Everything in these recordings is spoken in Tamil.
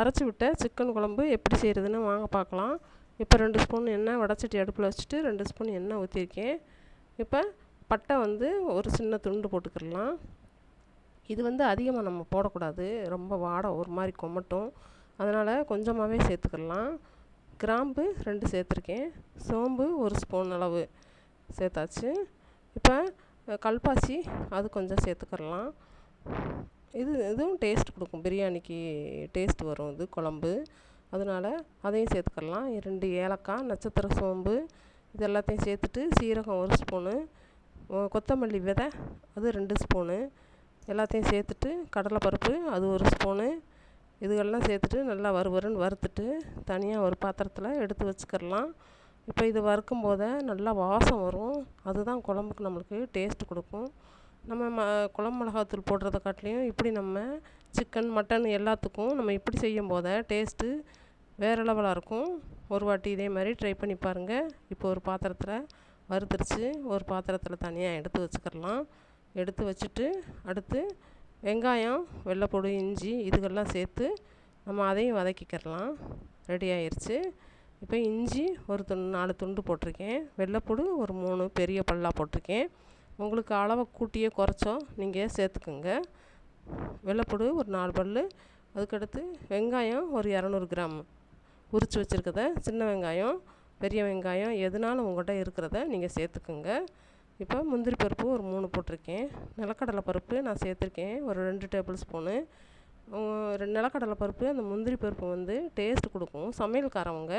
அரைச்சி விட்ட சிக்கன் குழம்பு எப்படி செய்கிறதுன்னு வாங்க பார்க்கலாம். இப்போ ரெண்டு ஸ்பூன் எண்ணெய் வடச்சட்டி அடுப்பில் வச்சுட்டு ரெண்டு ஸ்பூன் எண்ணெய் ஊற்றிருக்கேன் இப்போ பட்டை வந்து ஒரு சின்ன துண்டு போட்டுக்கிடலாம். இது வந்து அதிகமாக நம்ம போடக்கூடாது. ரொம்ப வாடை ஒரு மாதிரி கொமட்டும். அதனால் கொஞ்சமாகவே சேர்த்துக்கிடலாம். கிராம்பு ரெண்டு சேர்த்துருக்கேன். சோம்பு ஒரு ஸ்பூன் அளவு சேர்த்தாச்சு. இப்போ கல்பாசி அது கொஞ்சம் சேர்த்துக்கிடலாம். இது இதுவும் டேஸ்ட் கொடுக்கும். பிரியாணிக்கு டேஸ்ட் வரும் இது குழம்பு. அதனால் அதையும் சேர்த்துக்கலாம். ரெண்டு ஏலக்காய் நட்சத்திர சோம்பு இது எல்லாத்தையும் சேர்த்துட்டு சீரகம் ஒரு ஸ்பூனு கொத்தமல்லி விதை அது ரெண்டு ஸ்பூனு எல்லாத்தையும் சேர்த்துட்டு கடலைப்பருப்பு அது ஒரு ஸ்பூனு இதுகள்லாம் சேர்த்துட்டு நல்லா வறுவறுன்னு வறுத்துட்டு தனியாக ஒரு பாத்திரத்தில் எடுத்து வச்சுக்கிடலாம் இப்போ இது வறுக்கும் போதே நல்லா வாசம் வரும். அதுதான் குழம்புக்கு நம்மளுக்கு டேஸ்ட் கொடுக்கும். நம்ம ம குழம்பு மிளகாத்தூள் போடுறத காட்டிலையும் இப்படி நம்ம சிக்கன் மட்டன் எல்லாத்துக்கும் நம்ம இப்படி செய்யும் போது டேஸ்ட்டு வேறு லெவலாக இருக்கும். ஒரு வாட்டி இதே மாதிரி ட்ரை பண்ணி பாருங்கள் இப்போ ஒரு பாத்திரத்தில் வறுத்துருச்சு. ஒரு பாத்திரத்தில் தனியாக எடுத்து வச்சுக்கிடலாம் எடுத்து வச்சுட்டு அடுத்து வெங்காயம் வெள்ளைப்பூடு இஞ்சி இதுகள்லாம் சேர்த்து நம்ம அதையும் வதக்கிக்கிடலாம் ரெடி ஆயிடுச்சு இப்போ இஞ்சி ஒரு துண்டு நாலு துண்டு போட்டிருக்கேன். வெள்ளைப்பூடு ஒரு மூணு பெரிய பல்லாக போட்டிருக்கேன். உங்களுக்கு அளவை கூட்டியோ குறைச்சோ நீங்கள் சேர்த்துக்குங்க. வெள்ளைப்பூடு ஒரு நாலு பல் அதுக்கடுத்து வெங்காயம் ஒரு இரநூறு கிராம். உரித்து வச்சுருக்கத சின்ன வெங்காயம் பெரிய வெங்காயம் எதுனாலும் உங்கள்கிட்ட இருக்கிறத நீங்கள் சேர்த்துக்குங்க. இப்போ முந்திரி பருப்பு ஒரு மூணு போட்டிருக்கேன். நிலக்கடலை பருப்பு நான் சேர்த்துருக்கேன் ஒரு ரெண்டு டேபிள் ஸ்பூனு. நிலக்கடலை பருப்பு அந்த முந்திரி பருப்பு வந்து டேஸ்ட் கொடுக்கும். சமையல்காரவங்க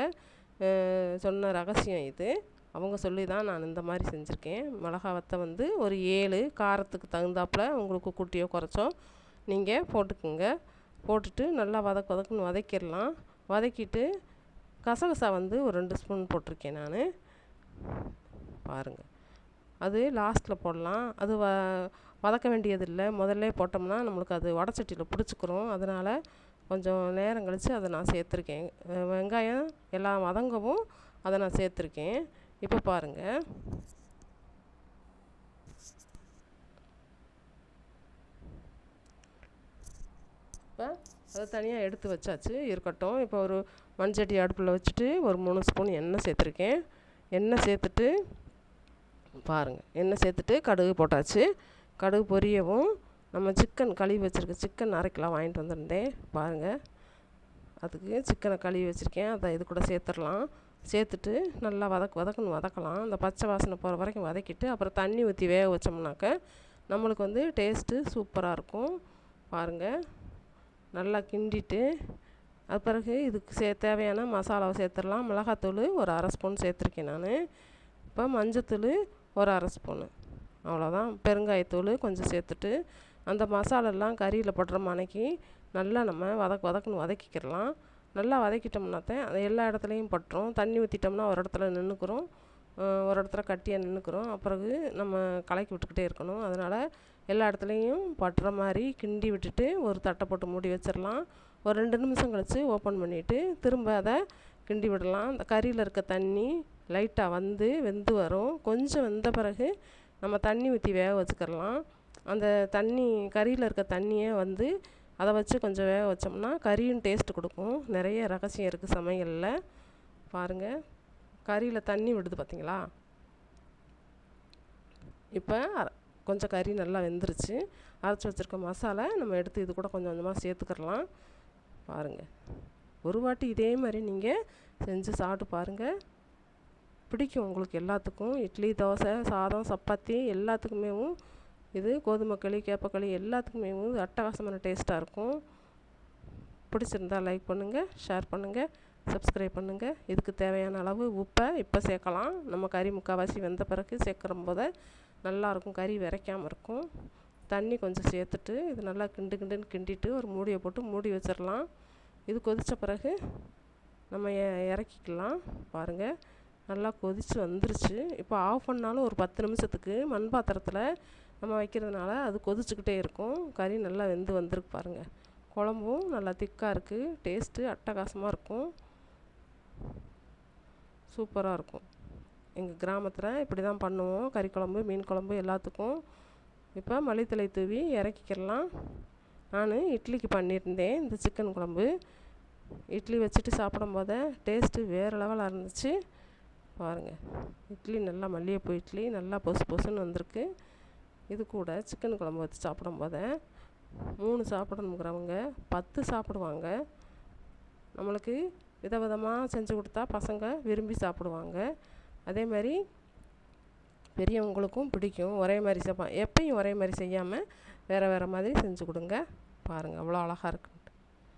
சொன்ன ரகசியம் இது. அவங்க சொல்லி தான் நான் இந்த மாதிரி செஞ்சுருக்கேன். மிளகா வத்த வந்து ஒரு ஏழு காரத்துக்கு தகுந்தாப்பில் உங்களுக்கு கூட்டியோ குறைச்சோ நீங்கள் போட்டுக்குங்க. போட்டுட்டு நல்லா வதக்கு வதக்குன்னு வதக்கிடலாம். வதக்கிட்டு கசகசா வந்து ஒரு ரெண்டு ஸ்பூன் போட்டிருக்கேன் நான். பாருங்கள் அது லாஸ்ட்டில் போடலாம். அது வ வதக்க வேண்டியதில்லை. முதல்ல போட்டோம்னா நம்மளுக்கு அது வடச்சட்டியில் பிடிச்சிக்கிறோம். அதனால் கொஞ்சம் நேரம் கழித்து அதை நான் சேர்த்துருக்கேன். வெங்காயம் எல்லாம் வதங்கவும் அதை நான் சேர்த்துருக்கேன். இப்போ பாருங்கள் இப்போ அதை தனியாக எடுத்து வச்சாச்சு. இருக்கட்டும். இப்போ ஒரு மண்சட்டி அடுப்பில் வச்சுட்டு ஒரு மூணு ஸ்பூன் எண்ணெய் சேர்த்துருக்கேன். எண்ணெய் சேர்த்துட்டு பாருங்கள் எண்ணெய் சேர்த்துட்டு கடுகு போட்டாச்சு. கடுகு பொரியவும் நம்ம சிக்கன் கழுவி வச்சுருக்க சிக்கன் அரைக்கலாம் வாங்கிட்டு வந்திருந்தேன். பாருங்கள் அதுக்கு சிக்கனை கழுவி வச்சுருக்கேன். அதை இது கூட சேர்த்துடலாம். சேர்த்துட்டு நல்லா வதக்கு வதக்குன்னு வதக்கலாம். அந்த பச்சை வாசனை போகிற வரைக்கும் வதக்கிட்டு அப்புறம் தண்ணி ஊற்றி வேக வச்சோம்னாக்க நம்மளுக்கு வந்து டேஸ்ட்டு சூப்பராக இருக்கும். பாருங்கள் நல்லா கிண்டிட்டு அது பிறகு இதுக்கு சே தேவையான மசாலாவை சேர்த்துடலாம். மிளகாத்தூள் ஒரு அரை ஸ்பூன் சேர்த்துருக்கேன் நான். இப்போ மஞ்சத்தூள் ஒரு அரை ஸ்பூனு. அவ்வளோதான். பெருங்காயத்தூள் கொஞ்சம் சேர்த்துட்டு அந்த மசாலெல்லாம் கறியில் படுற மனைக்கு நல்லா நம்ம வதக்கு வதக்குன்னு வதக்கிக்கிறலாம் நல்லா வதக்கிட்டோம்னாத்தான் அது எல்லா இடத்துலையும் பட்டுரும். தண்ணி ஊற்றிட்டோம்னா ஒரு இடத்துல நின்றுக்குறோம் ஒரு இடத்துல கட்டியாக நின்றுக்குறோம் பிறகு நம்ம கலக்கி விட்டுக்கிட்டே இருக்கணும். அதனால் எல்லா இடத்துலையும் பட்டுற மாதிரி கிண்டி விட்டுட்டு ஒரு தட்டை போட்டு மூடி வச்சிடலாம் ஒரு ரெண்டு நிமிஷம் கழித்து ஓப்பன் பண்ணிவிட்டு திரும்ப அதை கிண்டி விடலாம். அந்த கறியில் இருக்க தண்ணி லைட்டாக வந்து வெந்து வரும். கொஞ்சம் வெந்த பிறகு நம்ம தண்ணி ஊற்றி வேக வச்சுக்கிடலாம் அந்த தண்ணி கறியில் இருக்க தண்ணியை வந்து அதை வச்சு கொஞ்சம் வேக வச்சோம்னா கறியும் டேஸ்ட் கொடுக்கும். நிறைய ரகசியம் இருக்குது சமையலில். பாருங்கள் கறியில் தண்ணி விடுது பார்த்தீங்களா இப்போ கொஞ்சம் கறி நல்லா வெந்துருச்சு. அரைச்சி வச்சுருக்க மசாலா நம்ம எடுத்து இது கூட கொஞ்சம் கொஞ்சமாக சேர்த்துக்கிடலாம் பாருங்கள் ஒரு வாட்டி இதே மாதிரி நீங்கள் செஞ்சு சாப்பிட்டு பாருங்கள் பிடிக்கும் உங்களுக்கு எல்லாத்துக்கும். இட்லி தோசை சாதம் சப்பாத்தி எல்லாத்துக்குமேவும் இது கோதுமை களி கேப்பக்களி எல்லாத்துக்குமே வந்து அட்டகாசமான டேஸ்ட்டாக இருக்கும். பிடிச்சிருந்தா லைக் பண்ணுங்கள் ஷேர் பண்ணுங்கள் சப்ஸ்கிரைப் பண்ணுங்கள் இதுக்கு தேவையான அளவு உப்பை இப்போ சேர்க்கலாம். நம்ம கறி முக்கால்வாசி வெந்த பிறகு சேர்க்குற போது நல்லாயிருக்கும். கறி விரைக்காமல் இருக்கும். தண்ணி கொஞ்சம் சேர்த்துட்டு இது நல்லா கிண்டு கிண்டுன்னு கிண்டிட்டு ஒரு மூடியை போட்டு மூடி வச்சிடலாம் இது கொதித்த பிறகு நம்ம இறக்கிக்கலாம். பாருங்கள் நல்லா கொதித்து வந்துருச்சு. இப்போ ஆஃப் பண்ணாலும் ஒரு பத்து நிமிஷத்துக்கு மண் பாத்திரத்தில் நம்ம வைக்கிறதுனால அது கொதிச்சுக்கிட்டே இருக்கும். கறி நல்லா வெந்து வந்திருக்கு பாருங்கள் குழம்பும் நல்லா திக்காக இருக்குது டேஸ்ட்டு அட்டகாசமாக இருக்கும். சூப்பராக இருக்கும். எங்கள் கிராமத்தில் இப்படி தான் பண்ணுவோம். கறி குழம்பு மீன் குழம்பு எல்லாத்துக்கும். இப்போ மல்லித்தலை தூவி இறக்கிக்கிறலாம் நான் இட்லிக்கு பண்ணியிருந்தேன். இந்த சிக்கன் குழம்பு. இட்லி வச்சுட்டு சாப்பிடும் போதே டேஸ்ட்டு வேறு லெவலாக இருந்துச்சு. பாருங்கள் இட்லி நல்லா மல்லிகைப்பூ இட்லி நல்லா பொசு பொசுன்னு வந்திருக்கு. இது கூட சிக்கன் குழம்பு வச்சு சாப்பிடும்போத மூணு சாப்பிடணுங்கிறவங்க பத்து சாப்பிடுவாங்க. நம்மளுக்கு விதவிதமாக செஞ்சு கொடுத்தா பசங்க விரும்பி சாப்பிடுவாங்க. அதே மாதிரி பெரியவங்களுக்கும் பிடிக்கும். ஒரே மாதிரி சப்பா எப்பயும் ஒரே மாதிரி செய்யாமல் வேறு வேறு மாதிரி செஞ்சு கொடுங்க. பாருங்கள் அவ்வளோ அழகாக இருக்குது